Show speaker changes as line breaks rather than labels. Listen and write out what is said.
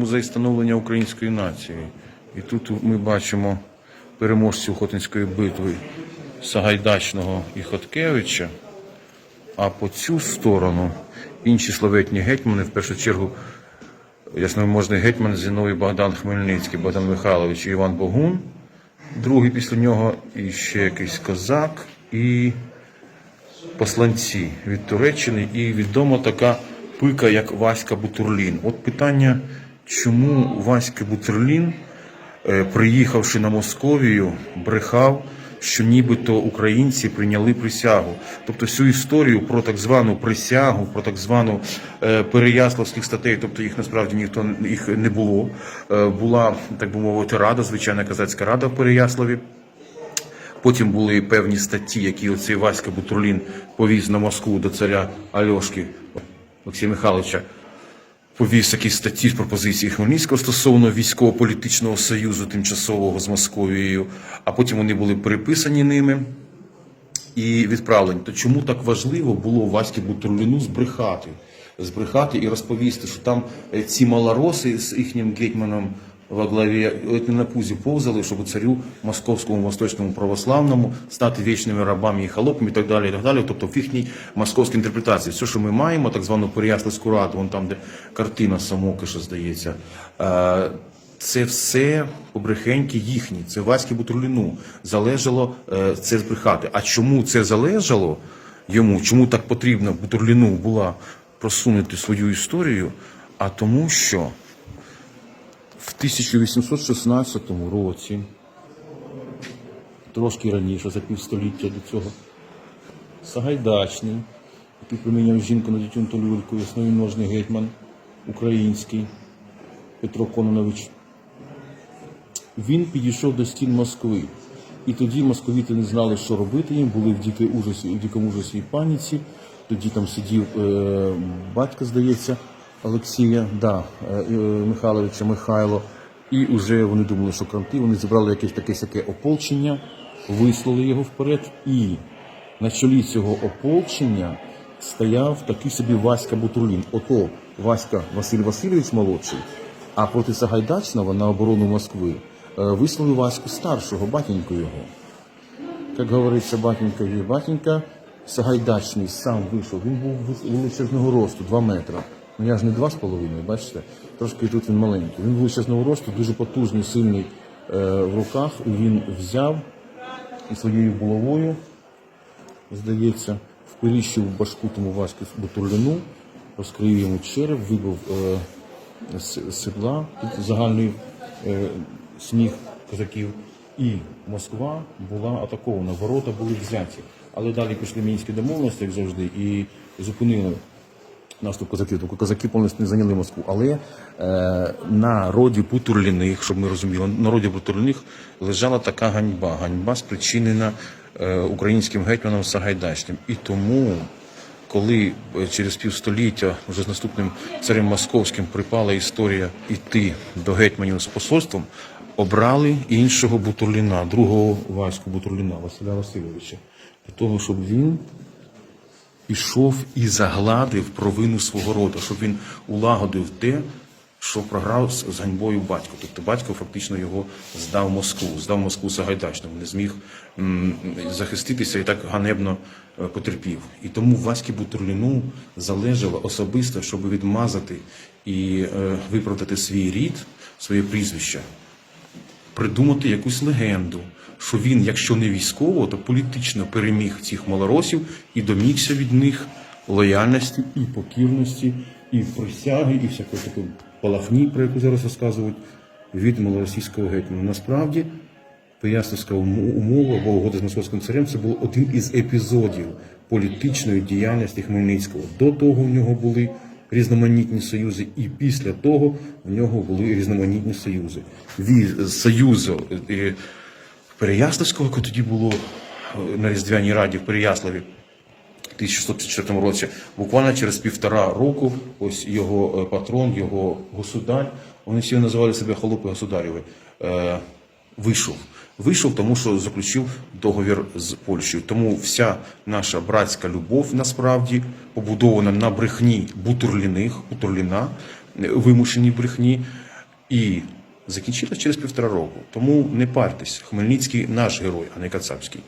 музей становлення української нації. І тут ми бачимо переможців Хотинської битви Сагайдачного і Хоткевича. А по цю сторону інші славетні гетьмани, в першу чергу, ясновельможний гетьман Зіновій Богдан Хмельницький, Богдан Михайлович і Іван Богун. Другий після нього і ще якийсь козак і посланці від Туреччини, і відома така пика, як Васька Бутурлін. От питання, чому Васька Бутурлін, е, приїхавши на Московію, брехав, що нібито українці прийняли присягу. Тобто всю історію про так звану присягу, про так звану е, переяславських статей, тобто їх насправді ніхто їх не було. Е, була, так би мовити, рада, звичайна казацька рада в Переяславі. Потім були певні статті, які оцей Васька Бутурлін повіз на Москву до царя Альошки Олексія Михайловича. Повіз якісь статті з пропозиції Хмельницького стосовно військово-політичного союзу тимчасового з Московією, а потім вони були переписані ними і відправлені. То чому так важливо було Ваське Бутурліну збрехати? Збрехати і розповісти, що там е, ці малороси з їхнім гетьманом во главі на пузі повзали, щоб царю московському восточному православному стати вічними рабами і холопами і так далі. І так далі. Тобто в їхній московській інтерпретації. Все, що ми маємо, так звану Переяславську раду, вон там, де картина Самокиша, здається. е, Це все побрехеньки їхні, це Васьки Бутурліну. Залежало е, це збрехати. А чому це залежало йому? Чому так потрібно Бутурліну була просунути свою історію? А тому, що 1816 році, трошки раніше, за півстоліття до цього, Сагайдачний, який приміняв жінку на дитюнту люльку, ясновіножний гетьман український Петро Кононович, він підійшов до стін Москви. І тоді московіти не знали, що робити їм, були в дикій ужасі, в дикому ужасі і паніці. Тоді там сидів е, батько, здається, Олексія, да, е, Михайловича Михайло. І вже вони думали, що кранти, вони зібрали якесь таке сяке ополчення, вислали його вперед. І на чолі цього ополчення стояв такий собі Васька Бутурлін. Ото Васька Василь Васильович молодший, а проти Сагайдачного на оборону Москви е, вислали Ваську старшого, батеньку його. Як говориться, батенька є батенька, Сагайдачний сам вийшов. Він був величезного росту, 2 метри. Ну я ж не два з половиною, бачите? Трошки тут він маленький. Він величезного росту, дуже потужний, сильний е, в руках. Він взяв своєю булавою, здається, вперіщив башку тому Ваську Бутурлину, розкрив йому череп, вибив е, седла під загальний е, сніг козаків. І Москва була атакована, ворота були взяті. Але далі пішли мінські домовленості, як завжди, і зупинили наступ козаків. Тобто козаки повністю не зайняли Москву. Але е, на роді Бутурліних, щоб ми розуміли, на роді Бутурліних лежала така ганьба. Ганьба спричинена е, українським гетьманом Сагайдачним. І тому коли е, через півстоліття вже з наступним царем московським припала історія йти до гетьманів з посольством, обрали іншого Бутурліна, другого Ваську Бутурліна, Василя Васильовича, для того, щоб він пішов і загладив провину свого роду, щоб він улагодив те, що програв з, ганьбою батько. Тобто батько фактично його здав Москву, здав Москву Сагайдачному, не зміг захиститися і так ганебно е, потерпів. І тому Ваські Бутурліну залежало особисто, щоб відмазати і е, виправдати свій рід, своє прізвище придумати якусь легенду, що він, якщо не військово, то політично переміг цих малоросів і домігся від них лояльності і покірності, і присяги, і всякої такої палахні, про яку зараз розказують, від малоросійського гетьмана. Насправді, Пояснівська умо- умова або угода з московським царем це був один із епізодів політичної діяльності Хмельницького. До того в нього були різноманітні союзи, і після того в нього були різноманітні союзи. Від союзу е, Переяславського, яке тоді було е, на Різдвяній Раді в Переяславі, 1654 році, буквально через півтора року, ось його е, патрон, його государ, вони всі називали себе холопи государєві, е, вийшов. Вийшов, тому що заключив договір з Польщею. Тому вся наша братська любов насправді побудована на брехні бутурліних, бутурліна, е, вимушеній брехні. І закінчилась через півтора року. Тому не партесь. Хмельницький наш герой, а не Кацапський.